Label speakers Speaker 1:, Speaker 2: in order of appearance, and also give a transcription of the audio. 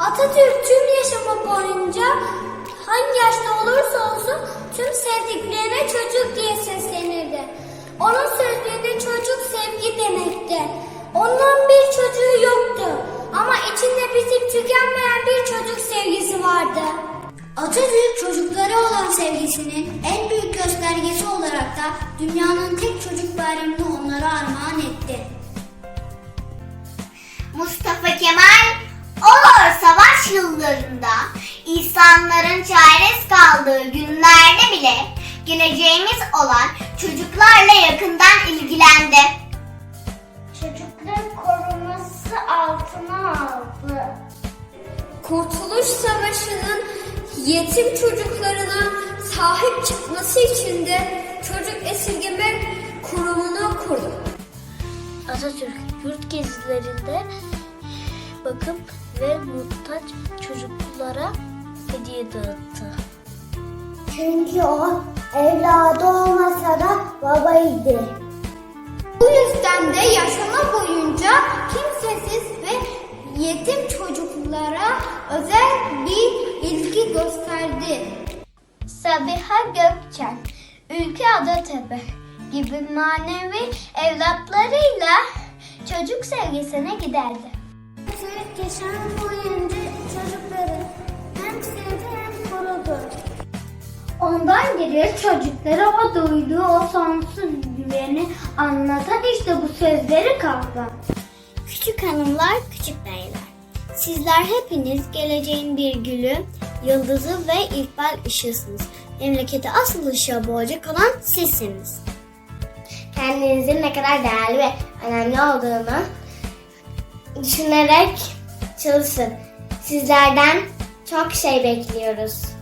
Speaker 1: Atatürk tüm yaşamı boyunca hangi yaşta olursa olsun tüm sevdiklerine çocuk diye seslenirdi. Onun sözlerinde çocuk sevgi demekti. Onun bir çocuğu yoktu ama içinde bitip tükenmeyen bir çocuk sevgisi vardı. Atatürk çocuklara olan sevgisinin en büyük göstergesi olarak da dünyanın tek çocuk bayramını onlara armağan
Speaker 2: yıllarında insanların çaresiz kaldığı günlerde bile geleceğimiz olan çocuklarla yakından ilgilendi.
Speaker 1: Çocukların koruması altına aldı. Kurtuluş Savaşı'nın yetim çocuklarına sahip çıkması için de çocuk esirgeme kurumunu kurdu.
Speaker 3: Atatürk yurt gezilerinde bakım ve muhtaç çocuklara hediye dağıttı.
Speaker 1: Çünkü o evladı olmasa da babaydı. Bu yüzden de yaşama boyunca kimsesiz ve yetim çocuklara özel bir ilgi gösterdi. Sabiha Gökçen, Ülke Adatepe gibi manevi evlatlarıyla çocuk sevgisine giderdi. Yaşam boyunca çocukları hem sevdi hem korudu. Ondan geriye çocuklara o duyduğu o sonsuz güveni anlatan işte bu sözleri kaldı. Küçük hanımlar, küçük beyler. Sizler hepiniz geleceğin bir gülü, yıldızı ve ilkbahar ışığısınız. Memlekete asıl ışığa boğacak olan sizsiniz.
Speaker 2: Kendinizin ne kadar değerli ve önemli olduğunu düşünerek çalışın. Sizlerden çok şey bekliyoruz.